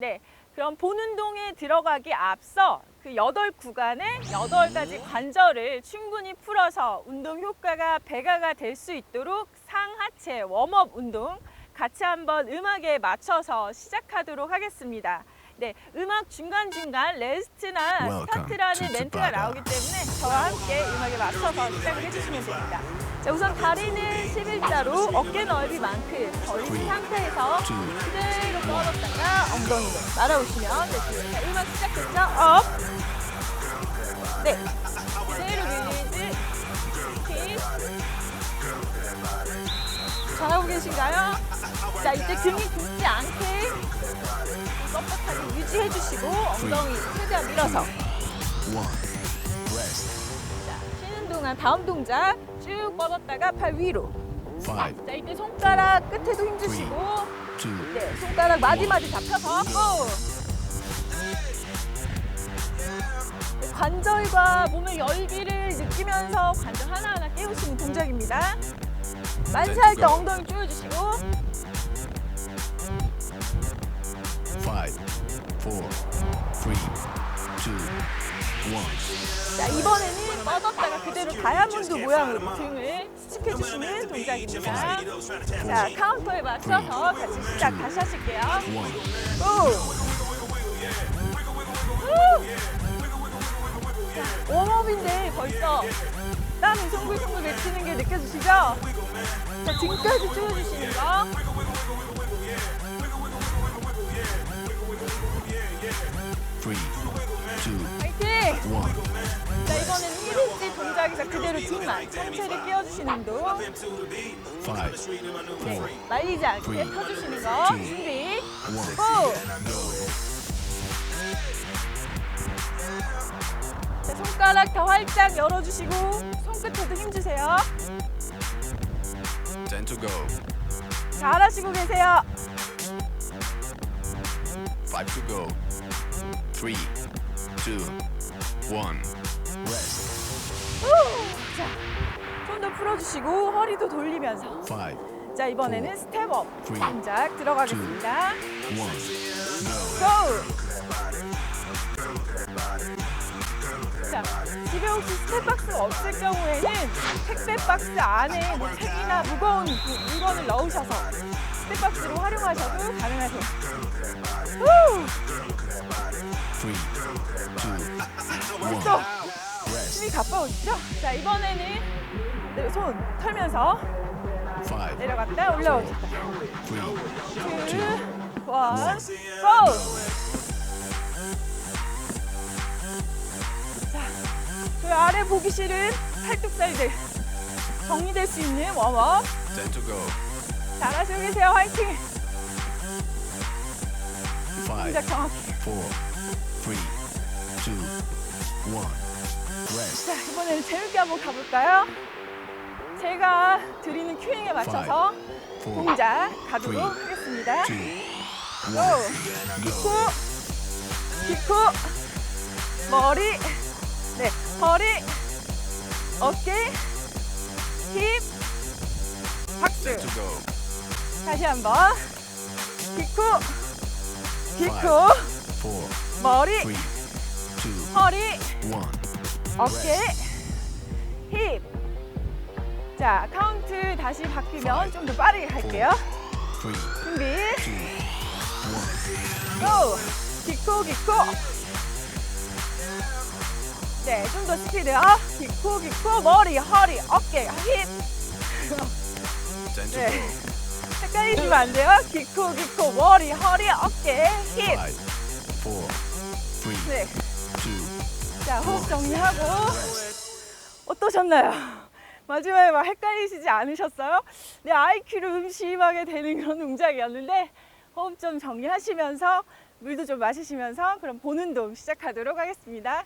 네, 그럼 본 운동에 들어가기 앞서 그 여덟 구간의 여덟 가지 관절을 충분히 풀어서 운동 효과가 배가가 될 수 있도록 상하체 웜업 운동 같이 한번 음악에 맞춰서 시작하도록 하겠습니다. 네, 음악 중간중간 레스트나 스타트라는 멘트가. 나오기 때문에 저와 함께 음악에 맞춰서 시작을 해주시면 됩니다. 자, 우선 다리는 11자로 어깨 넓이만큼 벌린 상태에서 그대로 뻗었다가 엉덩이로 날아오시면 되죠. 자, 음악 시작했죠? 업. 네. 그대로 릴리즈. 킥. 잘하고 계신가요? 자, 이때 등이 굽지 않게 뻣뻣하게 유지해 주시고 엉덩이 최대한 밀어서 동안 다음 동작 쭉 뻗었다가 팔 위로. Five. 자, 이때 손가락 끝에도 힘 주시고 Two. 네, 손가락 마디마디 잡혀서 고! 네, 관절과 몸의 열기를 느끼면서 관절 하나하나 깨우시는 동작입니다. 만세할 때 엉덩이 조여주시고 Five. Four. Three. Two. 자, 이번에는 뻗었다가 그대로 다이아몬드 모양으로 등을 수축해주시는 동작입니다. 자, 카운터에 맞춰서 같이 시작 다시 하실게요. 후! 자, 웜업인데 벌써 땀이 송글송글 맺히는 게 느껴지시죠? 자, 등까지 쪼여주시는 거. 그대로 등만 상체를 끼워주시는 운동. Five. 네, Four. 말리지 않게 펴주시는 거. 준비. Go. 자, 손가락 더 활짝 열어주시고 손끝에도 힘주세요. Ten to go. 잘하시고 계세요. Five to go. Three. Two. One. Rest. 후! 풀어주시고 허리도 돌리면서. Five. 자, 이번에는 스텝업. 동작 들어가겠습니다. One. 고! 자, 집에 혹시 스텝박스가 없을 경우에는 택배 박스 안에 뭐 책이나 무거운 그 물건을 넣으셔서 스텝박스로 활용하셔도 가능하세요. 후! Three. Two. One. 힘이 가빠오시죠? 자, 이번에는 네, 손 털면서. 내려갔다 올라오셨다. Three. two, one, go! 자, 저희 아래 보기 싫은 팔뚝살들 정리될 수 있는 웜업. 잘하시고 계세요. 화이팅! 동작 정확히. 자, 이번에는 재밌게 한번 가볼까요? 제가 드리는 큐잉에 맞춰서. 동작 가도록. 하겠습니다. 고! 기쿠. 기쿠, 머리, 네, 허리, 어깨, 힙, 박수. 다시 한번. 기쿠, 기쿠. 머리. 허리. 어깨, 힙. 자, 카운트 다시 바뀌면 좀 더 빠르게 갈게요. 준비. 고! 기쿠, 기쿠. 네, 좀 더 스피드 업. 기쿠, 기쿠, 머리, 허리, 어깨, 힙. 네. 헷갈리시면 안 돼요. 기쿠, 기쿠, 머리, 허리, 어깨, 힙. 네. 자, 호흡 정리하고. 어떠셨나요? 마지막에 막 헷갈리시지 않으셨어요? 네, IQ를 음심하게 되는 그런 동작이었는데 호흡 좀 정리하시면서 물도 좀 마시시면서 그럼 보는 동 시작하도록 하겠습니다.